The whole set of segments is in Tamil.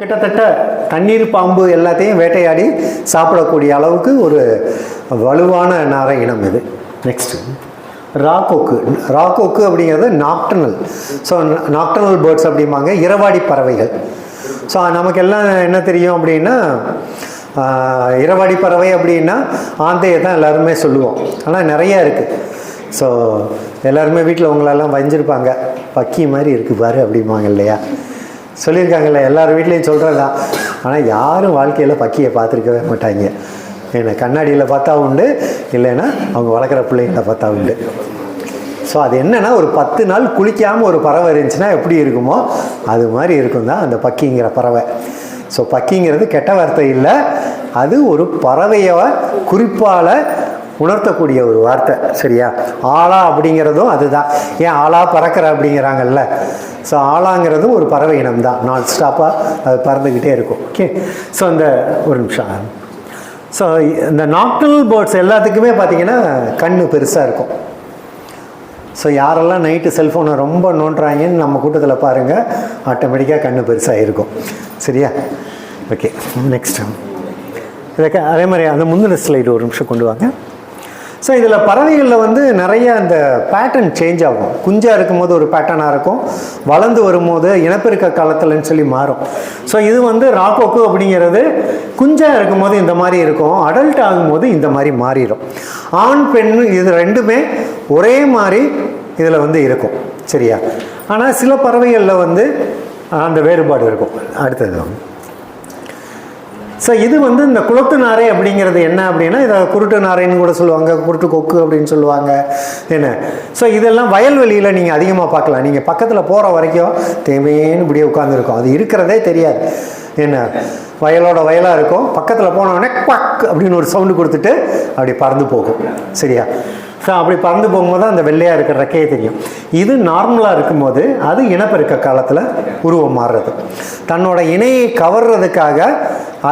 கிட்டத்தட்ட தண்ணீர் பாம்பு எல்லாத்தையும் வேட்டையாடி சாப்பிடக்கூடிய அளவுக்கு ஒரு வலுவான நார இனம் இது. நெக்ஸ்ட் ராக்கோக்கு. ராக்கோக்கு அப்படிங்கிறது நாக்டனல் ஸோ நாக்டனல் பேர்ட்ஸ் அப்படிம்பாங்க. இரவாடி பறவைகள். ஸோ நமக்கு எல்லாம் என்ன தெரியும் அப்படின்னா இரவாடி பறவை அப்படின்னா ஆந்தையை தான் எல்லாருமே சொல்லுவோம். ஆனால் நிறையா இருக்குது ஸோ எல்லாருமே வீட்டில் உங்களெல்லாம் வஞ்சிருப்பாங்க. பக்கி மாதிரி இருக்குது பாரு அப்படிம்பாங்க இல்லையா? சொல்லியிருக்காங்கல்ல எல்லார் வீட்லேயும் சொல்கிறது தான் ஆனால் யாரும் வாழ்க்கையில் பக்கியை பார்த்துருக்கவே மாட்டாங்க. ஏன்னா கண்ணாடியில் பார்த்தா உண்டு இல்லைன்னா அவங்க வளர்க்குற பிள்ளைங்கள பார்த்தா உண்டு. ஸோ அது என்னென்னா ஒரு பத்து நாள் குளிக்காமல் ஒரு பறவை இருந்துச்சுன்னா எப்படி இருக்குமோ அது மாதிரி இருக்கும் தான் அந்த பக்கிங்கிற பறவை. ஸோ பக்கிங்கிறது கெட்ட வார்த்தை இல்லை. அது ஒரு பறவையை குறிப்பால் உணர்த்தக்கூடிய ஒரு வார்த்தை சரியா? ஆளா அப்படிங்கிறதும் அதுதான். ஏன் ஆளா பறக்கிற அப்படிங்கிறாங்கல்ல? ஸோ ஆளாங்கிறதும் ஒரு பறவை இனம் தான் நான் ஸ்டாப்பாக அது பறந்துக்கிட்டே இருக்கும். ஓகே ஸோ இந்த ஒரு நிமிஷம். ஸோ இந்த நாக்டல் பேர்ட்ஸ் எல்லாத்துக்குமே பார்த்தீங்கன்னா கண் பெருசாக இருக்கும். ஸோ யாரெல்லாம் நைட்டு செல்ஃபோனை ரொம்ப நோண்டுறாங்கன்னு நம்ம கூட்டத்தில் பாருங்கள் ஆட்டோமேட்டிக்காக கண் பெருசாக இருக்கும். சரியா? ஓகே நெக்ஸ்ட் இதுக்கு அதே மாதிரி அந்த முந்தின ஸ்லைடு ஒரு நிமிஷம் கொண்டு வாங்க. ஸோ இதில் பறவைகளில் வந்து நிறைய அந்த பேட்டர்ன் சேஞ்ச் ஆகும். குஞ்சாக இருக்கும்போது ஒரு பேட்டர்னாக இருக்கும். வளர்ந்து வரும்போது இனப்பெருக்க காலத்தில்னு சொல்லி மாறும். ஸோ இது வந்து ராக்கோக்கு அப்படிங்கிறது குஞ்சாக இருக்கும்போது இந்த மாதிரி இருக்கும். அடல்ட் ஆகும்போது இந்த மாதிரி மாறிடும். ஆண் பெண் இது ரெண்டுமே ஒரே மாதிரி இதில் வந்து இருக்கும். சரியா? ஆனால் சில பறவைகளில் வந்து அந்த வேறுபாடு இருக்கும். அடுத்தது. ஸோ இது வந்து இந்த குளத்து நாரை அப்படிங்கிறது என்ன அப்படின்னா இதை குருட்டு நாரைன்னு கூட சொல்லுவாங்க குருட்டு கொக்கு அப்படின்னு சொல்லுவாங்க. என்ன? ஸோ இதெல்லாம் வயல்வெளியில் நீங்கள் அதிகமாக பார்க்கலாம். நீங்கள் பக்கத்தில் போகிற வரைக்கும் தேவையேன்னு இப்படியே உட்காந்துருக்கும் அது இருக்கிறதே தெரியாது. என்ன? வயலோட வயலாக இருக்கும். பக்கத்தில் போனோடனே குவாக் அப்படின்னு ஒரு சவுண்டு கொடுத்துட்டு அப்படி பறந்து போகும். சரியா? ஸோ அப்படி பறந்து போகும்போது அந்த வெள்ளையாக இருக்கிற ரெக்கையே தெரியும். இது நார்மலாக இருக்கும்போது அது இனப்பெருக்க காலத்தில் உருவம் மாறுறது. தன்னோட இணையை கவர்றதுக்காக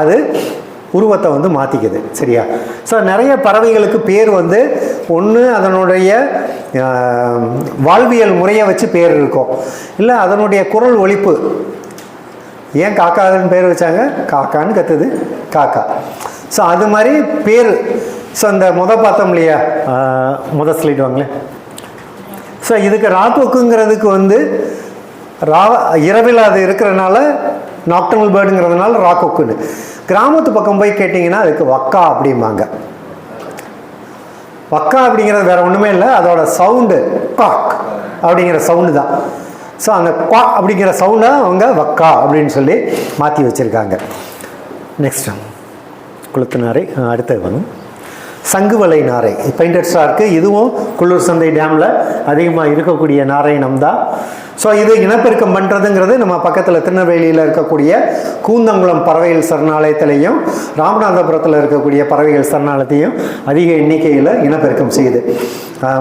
அது உருவத்தை வந்து மாற்றிக்குது சரியா? ஸோ நிறைய பறவைகளுக்கு பேர் வந்து ஒன்று அதனுடைய வாழ்வியல் முறையை வச்சு பேர் இருக்கும். இல்லை அதனுடைய குரல் ஒழிப்பு. ஏன் காக்கான்னு பேர் வச்சாங்க? காக்கான்னு கத்துது. காக்கா. ஸோ அது மாதிரி பேர் ஸோ இந்த முத பார்த்தோம் இல்லையா? முத ஸ்லைட் வாங்களேன். ஸோ இதுக்கு ராக்கோக்குங்கிறதுக்கு வந்து ரா இரவில் அது இருக்கிறனால நாக்டனல் பேர்டுங்கிறதுனால ராக்கோக்குன்னு கிராமத்து பக்கம் போய் கேட்டிங்கன்னா அதுக்கு வக்கா அப்படிம்பாங்க. வக்கா அப்படிங்கிறது வேற ஒன்றுமே இல்லை அதோட சவுண்டு காக் அப்படிங்கிற சவுண்டு தான். ஸோ அந்த குவா அப்படிங்கிற சவுண்டை அவங்க வக்கா அப்படின்னு சொல்லி மாற்றி வச்சுருக்காங்க. நெக்ஸ்ட் குளத்து நாரை ஆ, அடுத்தது வந்து சங்குவலை நாரை. பெயிண்டட்ஸாக இருக்குது இதுவும் குள்ளூர் சந்தை டேமில் அதிகமாக இருக்கக்கூடிய நாரை தான் ஸோ இது இனப்பெருக்கம் பண்ணுறதுங்கிறது நம்ம பக்கத்தில் திருநெல்வேலியில் இருக்கக்கூடிய கூந்தங்குளம் பறவைகள் சரணாலயத்திலையும் ராமநாதபுரத்தில் இருக்கக்கூடிய பறவைகள் சரணாலயத்தையும் அதிக எண்ணிக்கையில் இனப்பெருக்கம் செய்யுது.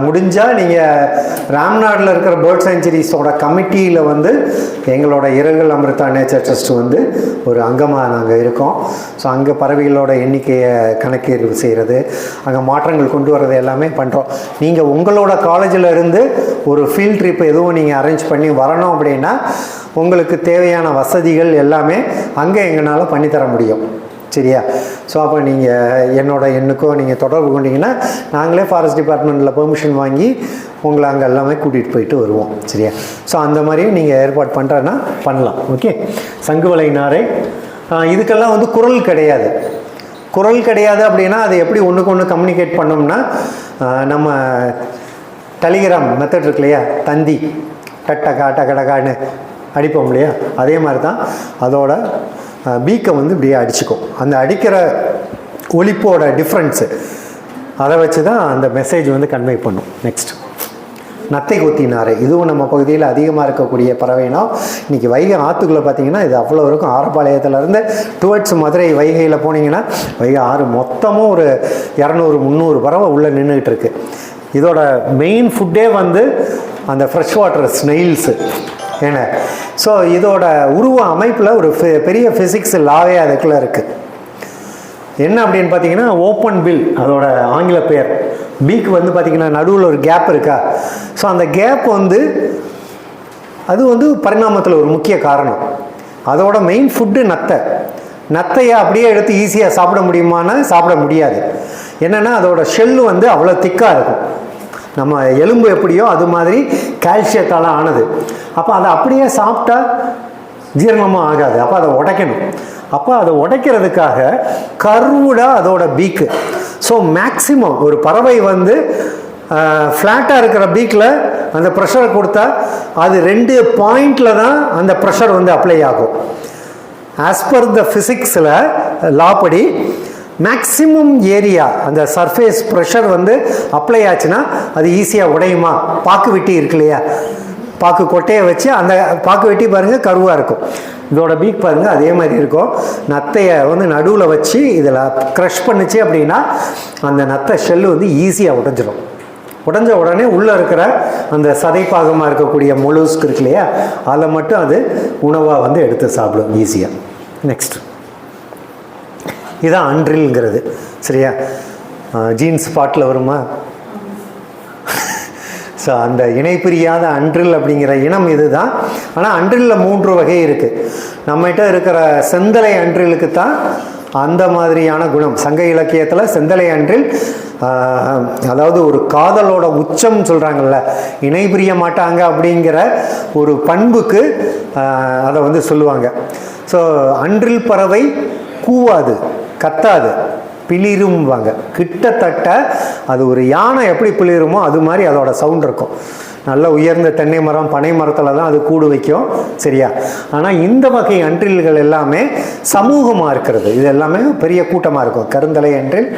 முடிஞ்சால் நீங்கள் ராம்நாடில் இருக்கிற பேர்ட் செஞ்சுரிஸோட கமிட்டியில் வந்து எங்களோட இரங்கல் அமிர்தா நேச்சர் ட்ரஸ்ட் வந்து ஒரு அங்கமாக நாங்கள் இருக்கோம். ஸோ அங்கே பறவைகளோட எண்ணிக்கையை கணக்கீடு செய்கிறது அங்கே மாற்றங்கள் கொண்டு வர்றது எல்லாமே பண்ணுறோம் நீங்கள் உங்களோட காலேஜில் இருந்து ஒரு ஃபீல்ட் ட்ரிப் எதுவும் நீங்கள் அரேஞ்ச் பண்ணி வரணும் அப்படின்னா உங்களுக்கு தேவையான வசதிகள் எல்லாமே அங்கே எங்களால் பண்ணித்தர முடியும். சரியா? ஸோ அப்போ நீங்கள் என்னோட எண்ணுக்கோ நீங்கள் தொடர்பு கொண்டீங்கன்னா நாங்களே ஃபாரஸ்ட் டிபார்ட்மெண்ட்டில் பெர்மிஷன் வாங்கி உங்களை அங்கே எல்லாமே கூட்டிகிட்டு போயிட்டு வருவோம். சரியா? ஸோ அந்த மாதிரியும் நீங்கள் ஏற்பாடு பண்ணுறேன்னா பண்ணலாம். ஓகே சங்குவலை நாரை. இதுக்கெல்லாம் வந்து குரல் கிடையாது. குரல் கிடையாது அப்படின்னா அதை எப்படி ஒன்றுக்கு ஒன்று கம்யூனிகேட் பண்ணோம்னா நம்ம டெலிகிராம் மெத்தட் இருக்கு இல்லையா? தந்தி. டட்டகா டக்கடக்கான்னு அடிப்போம் இல்லையா? அதே மாதிரி தான் அதோட பீக்கை வந்து இப்படியே அடிச்சுக்கும். அந்த அடிக்கிற ஒழிப்போட டிஃப்ரென்ஸு அதை வச்சு தான் அந்த மெசேஜ் வந்து கன்வே பண்ணும். நெக்ஸ்ட் நத்தை கொத்தி நாரை. இதுவும் நம்ம பகுதியில் அதிகமாக இருக்கக்கூடிய பறவைனா இன்றைக்கி வைகை ஆற்றுக்குள்ளே பார்த்தீங்கன்னா இது அவ்வளோ இருக்கும். ஆரப்பாளையத்துலேருந்து டுவர்ட்ஸ் மதுரை வைகையில் போனீங்கன்னா வைகை ஆறு மொத்தமும் ஒரு இரநூறு முந்நூறு பறவை உள்ளே நின்றுக்கிட்டு இருக்குது இதோட மெயின் ஃபுட்டே வந்து அந்த ஃப்ரெஷ் வாட்டர் ஸ்னெயில்ஸு என்ன? ஸோ இதோட உருவ அமைப்பில் ஒரு ஃபெ- பெரிய ஃபிசிக்ஸ் லாவே அதுக்குள்ளே இருக்குது என்ன அப்படின்னு பார்த்தீங்கன்னா ஓப்பன் பில் அதோட ஆங்கில பெயர். பீக் வந்து பார்த்தீங்கன்னா நடுவில் ஒரு கேப் இருக்கா? ஸோ அந்த கேப் வந்து அது வந்து பரிணாமத்தில் ஒரு முக்கிய காரணம். அதோட மெயின் ஃபுட்டு நத்தை. நத்தையை அப்படியே எடுத்து ஈஸியாக சாப்பிட முடியுமான்னா சாப்பிட முடியாது. என்னென்னா அதோட ஷெல்லு வந்து அவ்வளோ திக்காக இருக்கும். நம்ம எலும்பு எப்படியோ அது மாதிரி கால்சியத்தால் ஆனது. அப்போ அதை அப்படியே சாப்பிட்டா ஜீரணமும் ஆகாது. அப்போ அதை உடைக்கணும். அப்போ அதை உடைக்கிறதுக்காக கருவுடாக அதோட பீக்கு ஸோ மேக்சிமம் ஒரு பறவை வந்து ஃப்ளாட்டாக இருக்கிற பீக்கில் அந்த ப்ரெஷரை கொடுத்தா அது ரெண்டு பாயிண்டில் தான் அந்த ப்ரெஷர் வந்து அப்ளை ஆகும். ஆஸ் பர் த ஃபிசிக்ஸில் லா படி மேக்ஸிமம் ஏரியா அந்த சர்ஃபேஸ் ப்ரெஷர் வந்து அப்ளை ஆச்சுன்னா அது ஈஸியாக உடையுமா? பாக்கு வெட்டி இருக்கு இல்லையா? பாக்கு கொட்டையை வச்சு அந்த பாக்கு வெட்டி பாருங்கள் கருவாக இருக்கும். இதோட பீக் பாருங்கள் அதே மாதிரி இருக்கும். நத்தையை வந்து நடுவில் வச்சு இதில் க்ரஷ் பண்ணுச்சு அப்படின்னா அந்த நத்தை ஷெல்லு வந்து ஈஸியாக உடஞ்சிடும் உடஞ்ச உடனே உள்ளே இருக்கிற அந்த சதைப்பாகமாக இருக்கக்கூடிய மொலுஸ்க் இருக்கு இல்லையா? அதை மட்டும் அது உணவாக வந்து எடுத்து சாப்பிடும் ஈஸியாக நெக்ஸ்ட் இதுதான் அன்றில்ங்கிறது சரியா? ஜீன்ஸ் பாட்டில் வருமா? ஸோ அந்த இணை பிரியாத அன்றில் அப்படிங்கிற இனம் இதுதான். ஆனால் அன்றிலில் மூன்று வகை இருக்குது நம்மகிட்ட இருக்கிற செந்தலை அன்றிலுக்கு தான் அந்த மாதிரியான குணம். சங்க இலக்கியத்தில் செந்தலை அன்றில் அதாவது ஒரு காதலோட உச்சம் சொல்கிறாங்கல்ல இணை பிரிய மாட்டாங்க அப்படிங்கிற ஒரு பண்புக்கு அதை வந்து சொல்லுவாங்க. ஸோ அன்றில் பறவை கூவாது. கத்தாது. பிளிரும்பாங்க. கிட்டத்தட்ட அது ஒரு யானை எப்படி பிளிருமோ அது மாதிரி அதோட சவுண்ட் இருக்கும். நல்ல உயர்ந்த தென்னை மரம் பனை மரத்தில் தான் அது கூடு வைக்கும் சரியா? ஆனால் இந்த வகை அன்றில்கள் எல்லாமே சமூகமாக இருக்கிறது. இது எல்லாமே பெரிய கூட்டமாக இருக்கும். கருந்தலை அன்றில்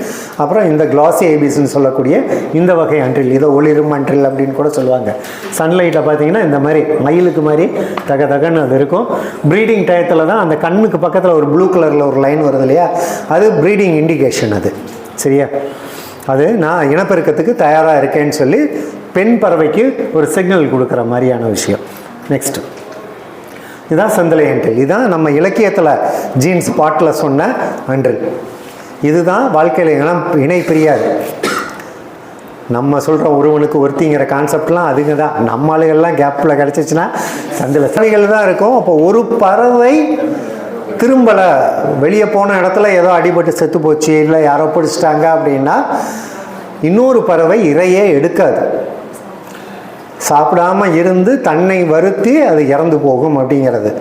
அப்புறம் இந்த கிளாசி ஐபிஸ்ன்னு சொல்லக்கூடிய இந்த வகை அன்றில் இதை ஒளிரும் அன்றில் அப்படின்னு கூட சொல்லுவாங்க. சன்லைட்டில் பார்த்தீங்கன்னா இந்த மாதிரி மயிலுக்கு மாதிரி தக தகன்னு அது இருக்கும். ப்ரீடிங் டயத்தில் தான் அந்த கண்ணுக்கு பக்கத்தில் ஒரு ப்ளூ கலரில் ஒரு லைன் வருது இல்லையா? அது ப்ரீடிங் இண்டிகேஷன் அது சரியா? அது நான் இனப்பெருக்கத்துக்கு தயாராக இருக்கேன்னு சொல்லி பெண் பறவைக்கு ஒரு சிக்னல் கொடுக்குற மாதிரியான விஷயம். நெக்ஸ்ட் இதுதான் சந்திலை அன்றில் இதுதான் நம்ம இலக்கியத்தில் ஜீன்ஸ் பாட்டில் சொன்ன அன்றில் இதுதான் வாழ்க்கையில் இனம் இணை பிரியாது. நம்ம சொல்கிற ஒருவனுக்கு ஒருத்திங்கிற கான்செப்ட்லாம் அதுங்க தான் நம்ம ஆளுகள்லாம் கேப்பில் கிடச்சிச்சின்னா சந்தில சிலைகள் தான் இருக்கும். அப்போ ஒரு பறவை திரும்பலை வெளியே போன இடத்துல ஏதோ அடிபட்டு செத்து போச்சு இல்லை யாரோ பிடிச்சிட்டாங்க அப்படின்னா இன்னொரு பறவை இறையே எடுக்காது. சாப்பிடாம இருந்து தன்னை வருத்தி அது இறந்து போகும் அப்படிங்கிறது.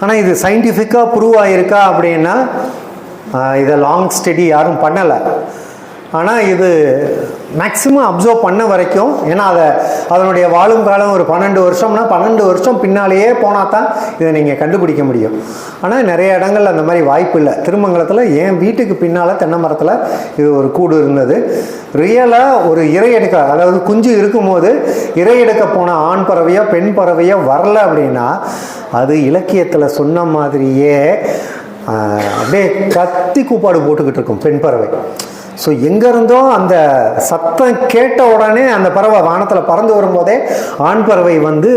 ஆனால் இது சயின்டிஃபிக்காக ப்ரூவ் ஆகிருக்கா அப்படின்னா இதை லாங் ஸ்டடி யாரும் பண்ணலை. ஆனால் இது மேக்ஸிமம் அப்சர்வ் பண்ண வரைக்கும் ஏன்னா அதை அதனுடைய வாழும் காலம் ஒரு பன்னெண்டு வருஷம்னா பன்னெண்டு வருஷம் பின்னாலேயே போனால் தான் இதை நீங்கள் கண்டுபிடிக்க முடியும். ஆனால் நிறைய இடங்கள்ல அந்த மாதிரி வாய்ப்பு இல்லை. திருமங்கலத்தில் என் வீட்டுக்கு பின்னால் தென்னை மரத்தில் இது ஒரு கூடு இருந்தது. ரியலாக ஒரு இறை எடுக்க அதாவது குஞ்சு இருக்கும்போது இறை எடுக்க போன ஆண் பறவையோ பெண் பறவையோ வரல அப்படின்னா அது இலக்கியத்தில் சொன்ன மாதிரியே அப்படியே கத்தி கூப்பாடு போட்டுக்கிட்டு இருக்கும் பெண் பறவை. ஸோ எங்கேருந்தோ அந்த சத்தம் கேட்ட உடனே அந்த பறவை வானத்தில் பறந்து வரும்போதே ஆண் பறவை வந்து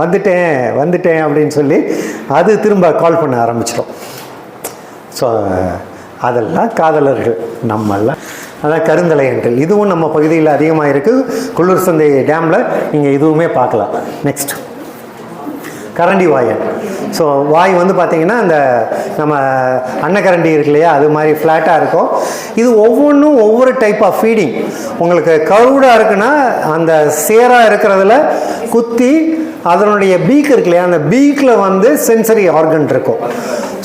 வந்துட்டேன் வந்துட்டேன் அப்படின்னு சொல்லி அது திரும்ப கால் பண்ண ஆரம்பிச்சிடும். ஸோ அதெல்லாம் காதலர்கள் நம்மெல்லாம். அதான் கருந்தலையன்கள் இதுவும் நம்ம பகுதியில் அதிகமாக இருக்குது குள்ளூர் சந்தை டேமில் நீங்கள் இதுவுமே பார்க்கலாம். நெக்ஸ்ட் கரண்டி வாயன் ஸோ வாய் வந்து பார்த்தீங்கன்னா இந்த நம்ம அன்னக்கரண்டி இருக்கு இல்லையா அது மாதிரி ஃப்ளாட்டாக இருக்கும். இது ஒவ்வொன்றும் ஒவ்வொரு டைப் ஆஃப் ஃபீடிங் உங்களுக்கு கருடாக இருக்குன்னா அந்த சேராக இருக்கிறதுல குத்தி அதனுடைய பீக் இருக்கு இல்லையா அந்த பீக்கில் வந்து சென்சரி ஆர்கன் இருக்கும்.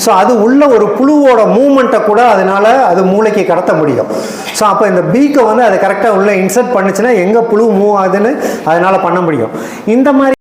ஸோ அது உள்ள ஒரு புழுவோட மூமெண்ட்டை கூட அதனால அது மூளைக்கு கடத்த முடியும். ஸோ அப்போ இந்த பீக்கை வந்து அது கரெக்டாக உள்ளே இன்சர்ட் பண்ணுச்சுன்னா எங்கே புழு மூவ் ஆகுதுன்னு அதனால் பண்ண முடியும். இந்த மாதிரி